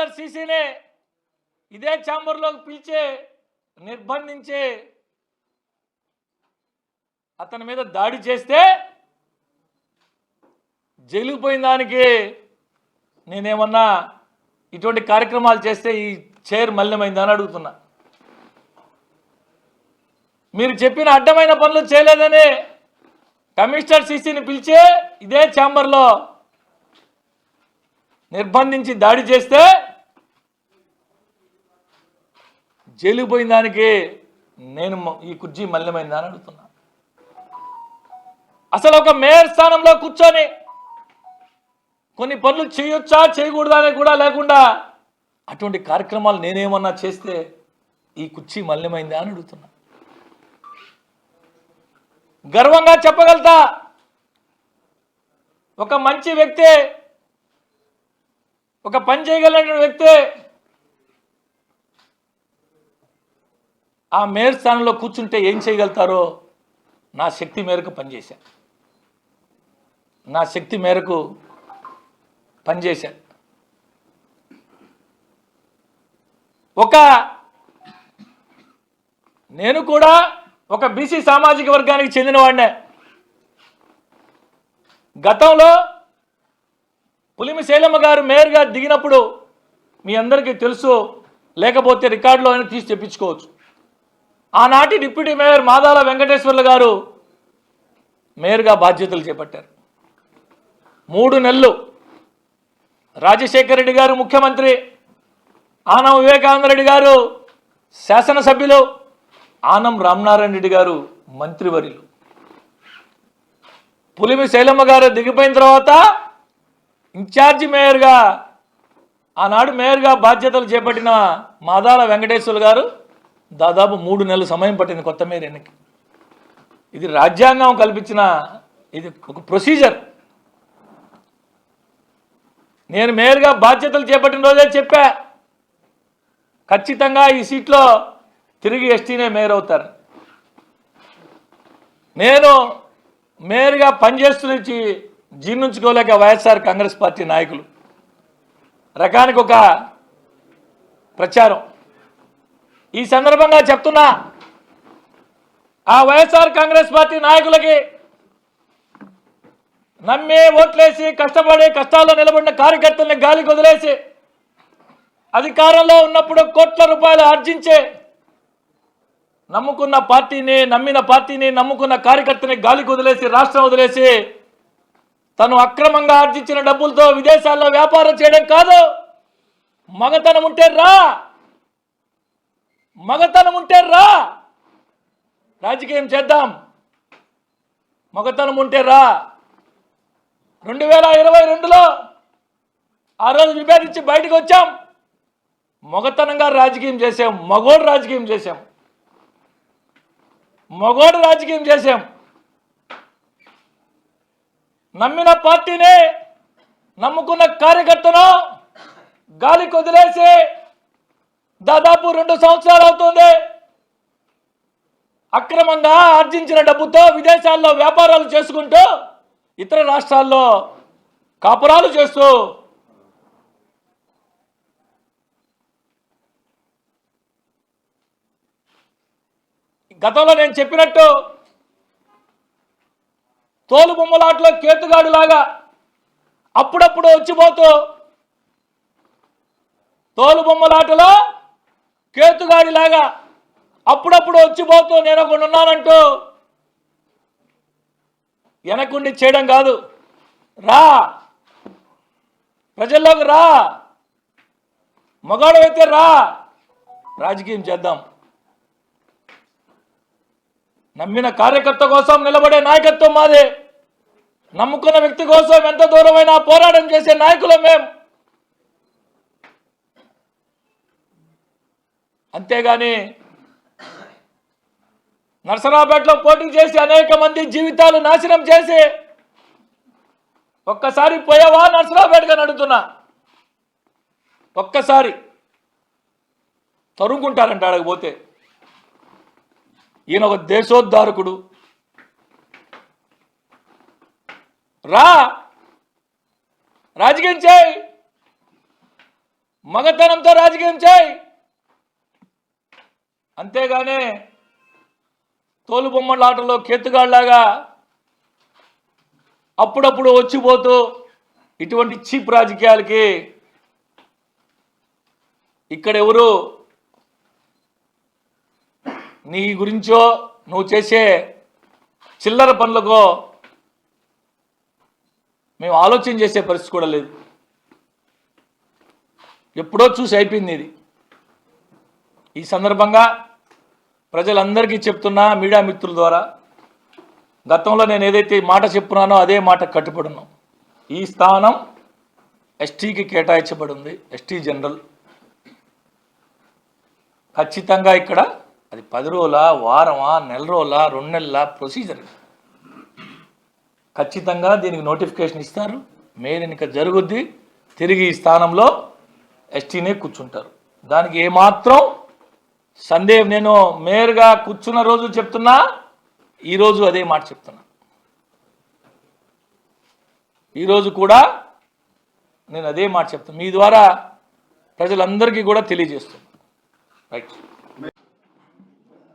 Mister సీసీనే ఇదే ఛాంబర్లోకి పిలిచే నిర్బంధించే అతని మీద దాడి చేస్తే జైలుకు పోయిన దానికి నేనేమన్నా ఇటువంటి కార్యక్రమాలు చేస్తే ఈ చైర్ మలినమైందని అడుగుతున్నా. మీరు చెప్పిన అడ్డమైన పనులు చేయలేదని కమిషనర్ సీసీని పిలిచి ఇదే ఛాంబర్లో నిర్బంధించి దాడి చేస్తే జైలుకు పోయిన దానికే నేను ఈ కుర్చీ మలినమైందా అని అడుగుతున్నా. అసలు ఒక మేయర్ స్థానంలో కూర్చొని కొన్ని పనులు చేయొచ్చా చేయకూడదా అని కూడా లేకుండా అటువంటి కార్యక్రమాలు నేనేమన్నా చేస్తే ఈ కుర్చీ మలినమైందా అని అడుగుతున్నా. గర్వంగా చెప్పగలుగుతా ఒక మంచి వ్యక్తి ఒక పని చేయగలిగిన వ్యక్తే ఆ మేయర్ స్థానంలో కూర్చుంటే ఏం చేయగలుగుతారో నా శక్తి మేరకు పనిచేశా. నా శక్తి మేరకు పనిచేశా. ఒక నేను కూడా ఒక బీసీ సామాజిక వర్గానికి చెందినవాడినే. గతంలో పులిమి శైలమ్మ గారు మేయర్గా దిగినప్పుడు మీ అందరికీ తెలుసు లేకపోతే రికార్డులో అయినా తీసి తెప్పించుకోవచ్చు. ఆనాటి డిప్యూటీ మేయర్ మాదాల వెంకటేశ్వర్లు గారు మేయర్గా బాధ్యతలు చేపట్టారు. మూడు నెలలు రాజశేఖర రెడ్డి గారు ముఖ్యమంత్రి ఆనం వివేకానంద రెడ్డి గారు శాసనసభ్యులు ఆనం రామనారాయణ రెడ్డి గారు మంత్రివర్యులు. పులిమి శైలమ్మ గారు దిగిపోయిన తర్వాత ఇన్ఛార్జి మేయర్గా ఆనాడు మేయర్గా బాధ్యతలు చేపట్టిన మాదాల వెంకటేశ్వర్లు గారు దాదాపు మూడు నెలల సమయం పట్టింది కొత్త మేయర్ ఎన్నిక ఇది రాజ్యాంగం కల్పించిన ఇది ఒక ప్రొసీజర్. నేను మేయర్గా బాధ్యతలు చేపట్టిన రోజే చెప్పా. ఖచ్చితంగా ఈ సీట్లో తిరిగి ఎస్టీనే మేయర్ అవుతారు. నేను మేయర్గా పనిచేస్తున్న జీర్ణించుకోలేక వైఎస్ఆర్ కాంగ్రెస్ పార్టీ నాయకులు. రకానికి ఒక ప్రచారం. ఈ సందర్భంగా చెప్తున్నా ఆ వైఎస్ఆర్ కాంగ్రెస్ పార్టీ నాయకులకి నమ్మి ఓట్లేసి కష్టపడి కష్టాల్లో నిలబడిన కార్యకర్తల్ని గాలికి వదిలేసి అధికారంలో ఉన్నప్పుడు కోట్ల రూపాయలు ఆర్జించే నమ్ముకున్న పార్టీని నమ్మిన పార్టీని నమ్ముకున్న కార్యకర్తని గాలికి వదిలేసి రాష్ట్రం వదిలేసి తను అక్రమంగా ఆర్జించిన డబ్బులతో విదేశాల్లో వ్యాపారం చేయడం కాదు. మగతనం ఉంటే రా! మగతనం ఉంటే రా. రాజకీయం చేద్దాం. మగతనం ఉంటే రా. రెండు వేల ఇరవై రెండులో ఆ రోజు విభేదించి బయటకు వచ్చాం. మగతనంగా రాజకీయం చేసాం మగోడు రాజకీయం చేశాం. మగోడు రాజకీయం చేశాం. నమ్మిన పార్టీని నమ్ముకున్న కార్యకర్తను గాలి కొదిలేసి దాదాపు రెండు సంవత్సరాలు అవుతుంది. అక్రమంగా ఆర్జించిన డబ్బుతో విదేశాల్లో వ్యాపారాలు చేసుకుంటూ ఇతర రాష్ట్రాల్లో కాపురాలు చేస్తూ గతంలో నేను చెప్పినట్టు తోలు బొమ్మలాట్లో కేతుగాడు లాగా అప్పుడప్పుడు వచ్చిపోతూ తోలు బొమ్మలాటలో కేతుగాడి లాగా అప్పుడప్పుడు వచ్చిపోతూ నేను ఒకడు ఉన్నానంటూ వెనకుండి చేయడం కాదు. రా! ప్రజల్లోకి రా! మగాడు అయితే రా! రాజకీయం చేద్దాం. నమ్మిన కార్యకర్త కోసం నిలబడే నాయకత్వం మాదే. నమ్ముకున్న వ్యక్తి కోసం ఎంత దూరమైనా పోరాటం చేసే నాయకులం మేం. అంతేగాని నర్సరాపేటలో పోటీ చేసి అనేక మంది జీవితాలు నాశనం చేసి ఒక్కసారి పోయావా నర్సరాపేటగా నడుతున్నా ఒక్కసారి తరుముకుంటారంట అడగపోతే పోతే. ఈయన ఒక దేశోద్ధారకుడు. రా రాజకీయం చేయి. మగతనంతో రాజకీయం చేయి. అంతేగానే తోలుబొమ్మలాటలో ఆటలో అప్పుడప్పుడు వచ్చిపోతూ ఇటువంటి చీప్ రాజకీయాలకి ఇక్కడ ఎవరు నీ గురించో నువ్వు చేసే చిల్లర పనులకో మేము ఆలోచన చేసే పరిస్థితి కూడా లేదు. ఎప్పుడో చూసి అయిపోయింది ఇది. ఈ సందర్భంగా ప్రజలందరికీ చెప్తున్నా మీడియా మిత్రుల ద్వారా గతంలో నేను ఏదైతే మాట చెప్పున్నానో అదే మాట కట్టుబడున్నాం. ఈ స్థానం ఎస్టీకి కేటాయించబడి ఉంది ఎస్టీ జనరల్. ఖచ్చితంగా ఇక్కడ అది పది రోజుల వారమా నెల రోజుల రెండు నెలల ప్రొసీజర్. ఖచ్చితంగా దీనికి నోటిఫికేషన్ ఇస్తారు. మేలినిక జరుగుద్ది. తిరిగి ఈ స్థానంలో ఎస్టీనే కూర్చుంటారు. దానికి ఏమాత్రం సందేహం నేను మేయర్గా కూర్చున్న రోజు చెప్తున్నా ఈరోజు అదే మాట చెప్తున్నా. ఈరోజు కూడా నేను అదే మాట చెప్తాను మీ ద్వారా ప్రజలందరికీ కూడా తెలియజేస్తున్నాను రైట్